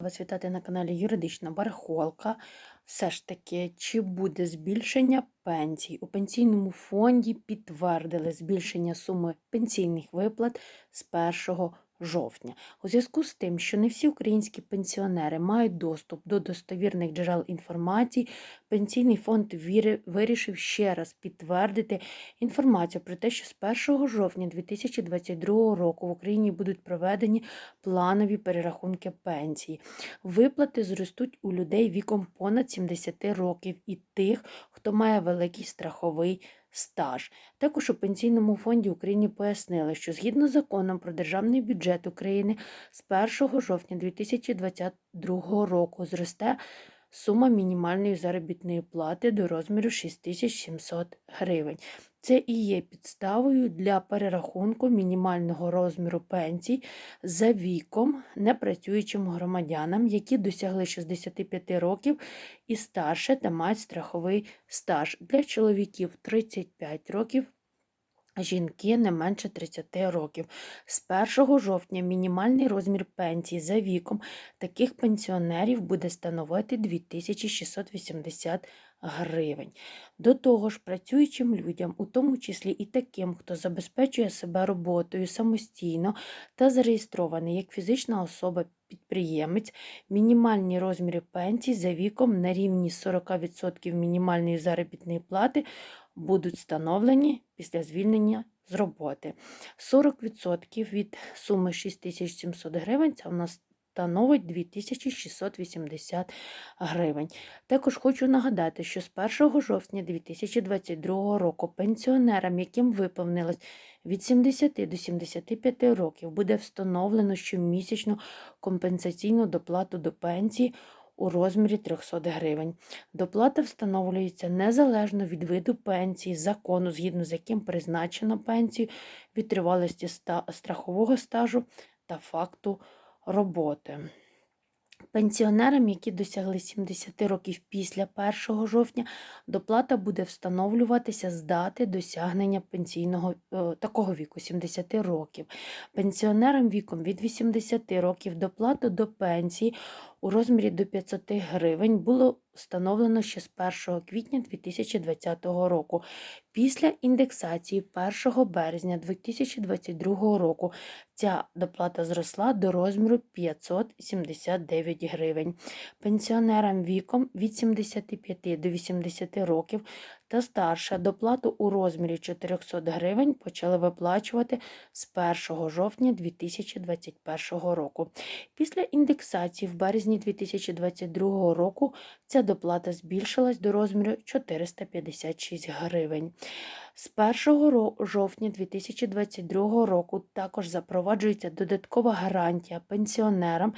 Вас вітати на каналі Юридична Барахолка. Все ж таки, чи буде збільшення пенсій? У пенсійному фонді підтвердили збільшення суми пенсійних виплат з 1 жовтня. У зв'язку з тим, що не всі українські пенсіонери мають доступ до достовірних джерел інформації, пенсійний фонд вирішив ще раз підтвердити інформацію про те, що з 1 жовтня 2022 року в Україні будуть проведені планові перерахунки пенсії. Виплати зростуть у людей віком понад 70 років і тих, хто має великий страховий стаж. Також у Пенсійному фонді України пояснили, що згідно з законом про державний бюджет України з 1 жовтня 2022 року зросте сума мінімальної заробітної плати до розміру 6700 гривень. Це і є підставою для перерахунку мінімального розміру пенсій за віком непрацюючим громадянам, які досягли 65 років і старше та мають страховий стаж. Для чоловіків 35 років. Жінки не менше 30 років. З 1 жовтня мінімальний розмір пенсії за віком таких пенсіонерів буде становити 2680 гривень. До того ж, працюючим людям, у тому числі і таким, хто забезпечує себе роботою самостійно та зареєстрований як фізична особа-підприємець, мінімальні розміри пенсій за віком на рівні 40% мінімальної заробітної плати будуть встановлені після звільнення з роботи. 40% від суми 6700 гривень це у нас становить 2680 гривень. Також хочу нагадати, що з 1 жовтня 2022 року пенсіонерам, яким виповнилось від 70 до 75 років, буде встановлено щомісячну компенсаційну доплату до пенсії у розмірі 300 гривень. Доплата встановлюється незалежно від виду пенсії, закону, згідно з яким призначено пенсію, від тривалості страхового стажу та факту роботи. Пенсіонерам, які досягли 70 років після 1 жовтня, доплата буде встановлюватися з дати досягнення пенсійного е, такого віку 70 років. Пенсіонерам віком від 80 років доплату до пенсії у розмірі до 500 гривень було встановлено ще з 1 квітня 2020 року. Після індексації 1 березня 2022 року ця доплата зросла до розміру 579 гривень. Пенсіонерам віком від 75 до 80 років та старша доплату у розмірі 400 гривень почали виплачувати з 1 жовтня 2021 року. Після індексації в березні 2022 року ця доплата збільшилась до розміру 456 гривень. З 1 жовтня 2022 року також запроваджується додаткова гарантія пенсіонерам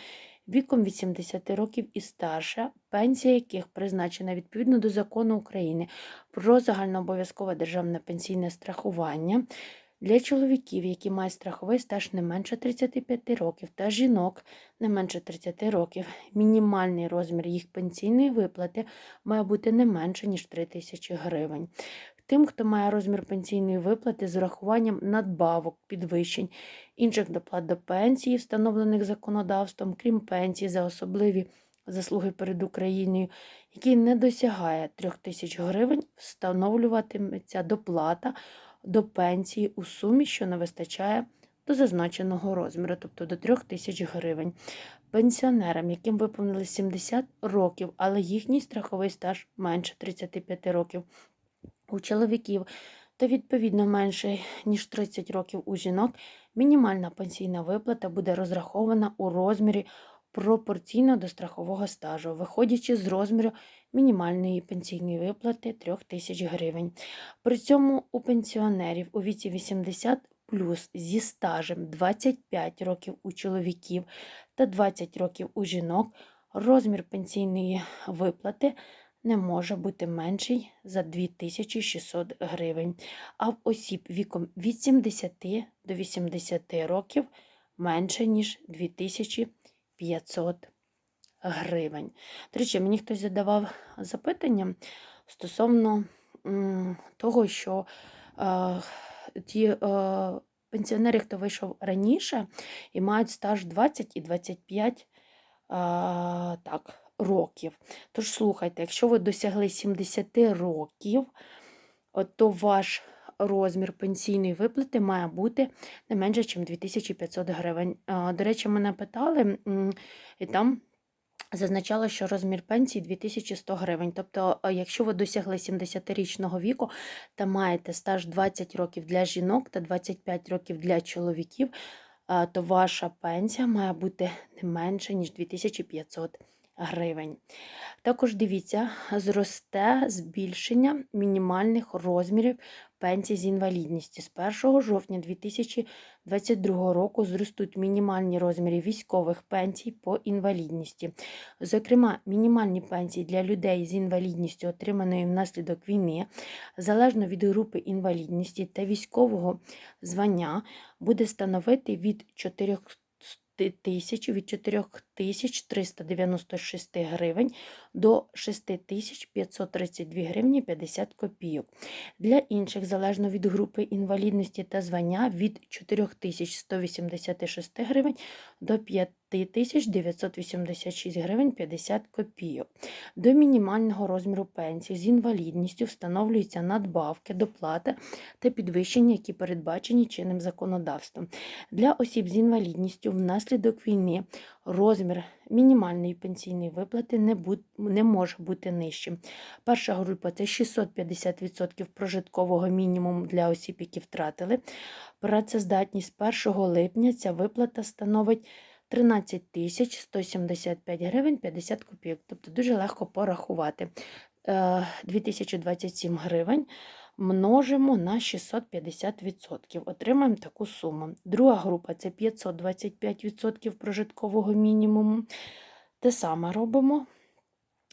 віком 80 років і старше, пенсія яких призначена відповідно до закону України про загальнообов'язкове державне пенсійне страхування. Для чоловіків, які мають страховий стаж не менше 35 років, та жінок не менше 30 років, мінімальний розмір їх пенсійної виплати має бути не менше, ніж 3 тисячі гривень. Тим, хто має розмір пенсійної виплати з урахуванням надбавок, підвищень, інших доплат до пенсії, встановлених законодавством, крім пенсії за особливі заслуги перед Україною, який не досягає 3 тисяч гривень, встановлюватиметься доплата до пенсії у сумі, що не вистачає до зазначеного розміру, тобто до 3 тисяч гривень. Пенсіонерам, яким виповнили 70 років, але їхній страховий стаж менше 35 років, у чоловіків та відповідно менше ніж 30 років у жінок, мінімальна пенсійна виплата буде розрахована у розмірі пропорційно до страхового стажу, виходячи з розміру мінімальної пенсійної виплати 3 тисяч гривень. При цьому у пенсіонерів у віці 80 плюс зі стажем 25 років у чоловіків та 20 років у жінок розмір пенсійної виплати не може бути менший за 2600 гривень, а в осіб віком від 70 до 80 років менше, ніж 2500 гривень. До речі, мені хтось задавав запитання стосовно того, що е, ті е, пенсіонери, хто вийшов раніше і мають стаж 20 і 25 а, так, років. Тож слухайте, якщо ви досягли 70 років, то ваш розмір пенсійної виплати має бути не менше, ніж 2500 гривень. До речі, мене питали, і там зазначало, що розмір пенсії 2100 гривень. Тобто, якщо ви досягли 70-річного віку та маєте стаж 20 років для жінок та 25 років для чоловіків, то ваша пенсія має бути не менше, ніж 2500 гривень. Також дивіться, зросте збільшення мінімальних розмірів пенсій з інвалідністю. З 1 жовтня 2022 року зростуть мінімальні розміри військових пенсій по інвалідності. Зокрема, мінімальні пенсії для людей з інвалідністю, отриманої внаслідок війни, залежно від групи інвалідності та військового звання, буде становити від 4 тисяч від 4396 гривень до 6532 гривні 50 копійок. Для інших, залежно від групи інвалідності та звання, від 4186 гривень до 5986 гривень 50 копійок. До мінімального розміру пенсії з інвалідністю встановлюються надбавки, доплата та підвищення, які передбачені чинним законодавством. Для осіб з інвалідністю внаслідок війни розмір мінімальної пенсійної виплати не, буд, не може бути нижчим. Перша група це 650% прожиткового мінімуму для осіб, які втратили працездатність. 1 липня ця виплата становить 13 тисяч 175 гривень 50 копійок. Тобто дуже легко порахувати. Е, 2027 гривень множимо на 650%. Отримаємо таку суму. Друга група це 525% прожиткового мінімуму. Те саме робимо.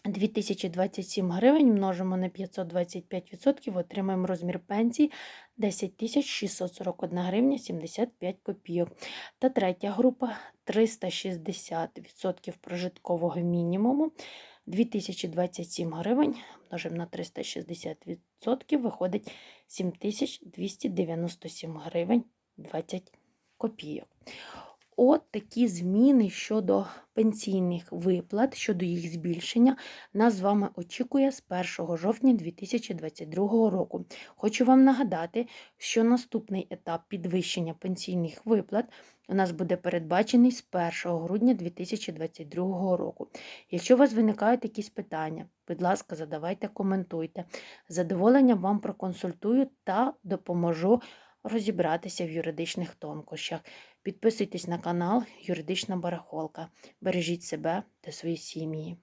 2027 гривень множимо на 525%, отримаємо розмір пенсії 10 641 гривня 75 копійок. Та третя група 360% прожиткового мінімуму. 2027 гривень множимо на 360%, виходить 7297 гривень 20 копійок. От такі зміни щодо пенсійних виплат, щодо їх збільшення, нас з вами очікує з 1 жовтня 2022 року. Хочу вам нагадати, що наступний етап підвищення пенсійних виплат у нас буде передбачений з 1 грудня 2022 року. Якщо у вас виникають якісь питання, будь ласка, задавайте, коментуйте. З задоволенням вам проконсультую та допоможу розібратися в юридичних тонкощах. Підписуйтесь на канал Юридична Барахолка. Бережіть себе та свої сім'ї.